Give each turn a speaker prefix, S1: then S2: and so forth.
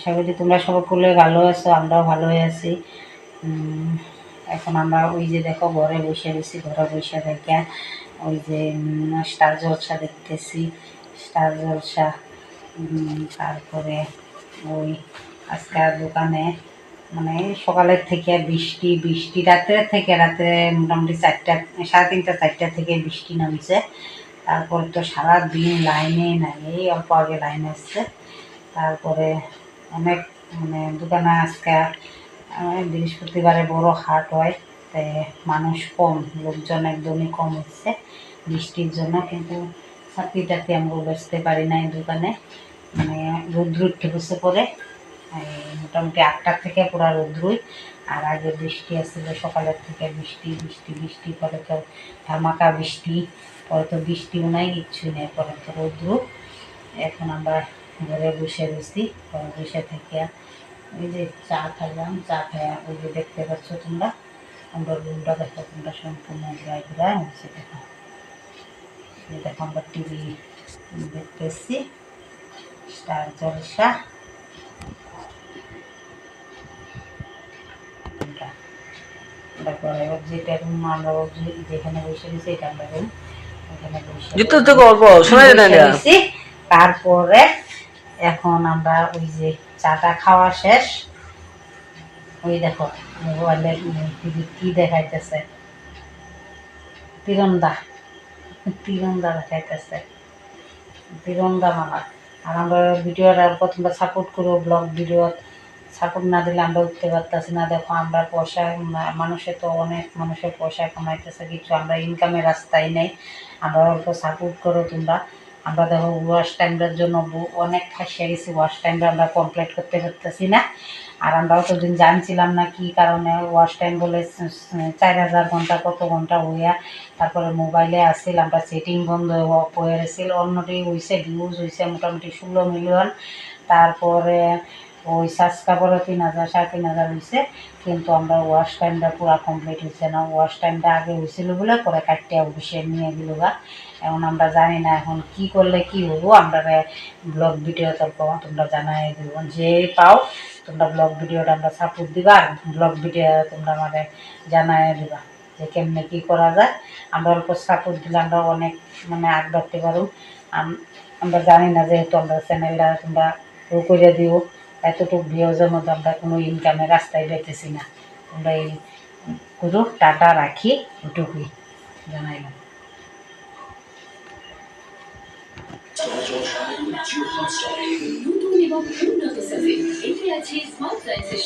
S1: আশা করি তোমরা সকলে ভালো আছো, আমরাও ভালো আছি। এখন আমরা ওই যে দেখো, ঘরে বসে রয়েছি ঘরে বসে দেখে ওই যে স্টার জলসা দেখতেছি। স্টার জলসা তারপরে ওই আজকাল দোকানে মানে সকালের থেকে বৃষ্টি বৃষ্টি রাতের থেকে রাতে মোটামুটি চারটা, সাড়ে তিনটা, চারটা থেকে বৃষ্টি নামছে। তারপরে তো সারা দিন লাইনে নাই, এই অল্প আগে লাইন আসছে। তারপরে অনেক মানে দোকানে আজকে বৃহস্পতিবারে বড় হাট হয় তাই মানুষ কম, লোকজন একদমই কম হচ্ছে বৃষ্টির জন্য, কিন্তু চাকরি টাকরি আমরা বেচতে পারি না দোকানে? মানে রৌদ্র উঠে বসে পড়ে মোটামুটি আটটার থেকে পুরো রৌদ্রই, আর আগে বৃষ্টি আসছিল সকালের থেকে, বৃষ্টি বৃষ্টি বৃষ্টি, পরে তো ধামাকা বৃষ্টি, পরে তো বৃষ্টিও নাই, কিচ্ছুই নেই, পরে তো রৌদ্র। এখন আমরা ঘরে বসে রয়েছি। ঘরে বসে থেকে ওই যে চা খাইলাম চা খাইয়া ওই যে দেখতে পাচ্ছ তোমরা? আমরা রুমটা দেখো তোমরা সম্পূর্ণ ঘুরায় ঘুরায় হচ্ছে দেখো। দেখো আমরা টিভি দেখতেছি। স্টার জলসা। তারপরে যেটা রুম আমরা যেখানে বসে রয়েছি এটা আমরা রুম ওখানে বসে
S2: যুদ্ধ তো অল্প শোনা যায় না
S1: বসে
S2: এটা।
S1: রয়েছি। তারপরে এখন আমরা ওই যে চাটা খাওয়া শেষ। ওই দেখো, মোবাইলের টিভি কি দেখাইতেছে? তিরন্দা তিরন্দা দেখাইতেছে। তিরন্দা মামা। আর আমরা ভিডিওটা প্রথমে সাপোর্ট করব ব্লগ ভিডিও। সাপোর্ট না দিলে আমরা উঠতে পারতেছি না। দেখো, আমরা পয়সা মা- মানুষে তো অনেক মানুষের পয়সা কামাইতেছে কিছু আমরা ইনকামের রাস্তায় নেই। আমরা অল্প সাপোর্ট করো তোমরা। আমরা দেখো ওয়াশ টাইমটার জন্য অনেক ফাঁসিয়ে গেছি ওয়াশ টাইমটা আমরা কমপ্লিট করতে পারতেছি না। আর আমরা অতদিন জানছিলাম না কি কারণে ওয়াশ টাইম বলে চার হাজার ঘণ্টা, কত ঘণ্টা হইয়া তারপরে মোবাইলে আসছিল, আমরা সেটিং বন্ধ হয়ে গেছিল। অন্যটি হয়েছে ভিউজ হয়েছে মোটামুটি ষোলো মিলিয়ন তারপরে ওই সাবস্ক্রাইবারও তিন হাজার, সাড়ে তিন হাজার হয়েছে কিন্তু আমরা ওয়াশ টাইমটা পুরো কমপ্লিট হয়েছে না। ওয়াশ টাইমটা আগে হয়েছিল বলে পরে কাটতে অফিসে নিয়ে গেল গা। এখন আমরা জানি না এখন কি করলে কি হব, আমরা ব্লগ ভিডিও তল্প তোমরা জানাই দিব। যে পাও, তোমরা ব্লগ ভিডিওটা আমরা সাপোর্ট দিবা, আর ব্লগ ভিডিও তোমরা আমাদের জানাই দিবা যে কেমনে কী করা যায়। আমরা অল্প সাপোর্ট দিলে আমরা অনেক মানে আগ বাড়তে পারো। আমরা জানি না যেহেতু আমরা চ্যানেলটা তোমরা করে দিও। এতটুকু ভিউজের মধ্যে আমরা কোনো ইনকামের রাস্তায় পেতেছি না। আমরা এই করো টাটা রাখি ওটুকুই, জানাইলাম।
S3: নতুন এবং এগিয়ে আছে স্মার্ট সায়েন্সের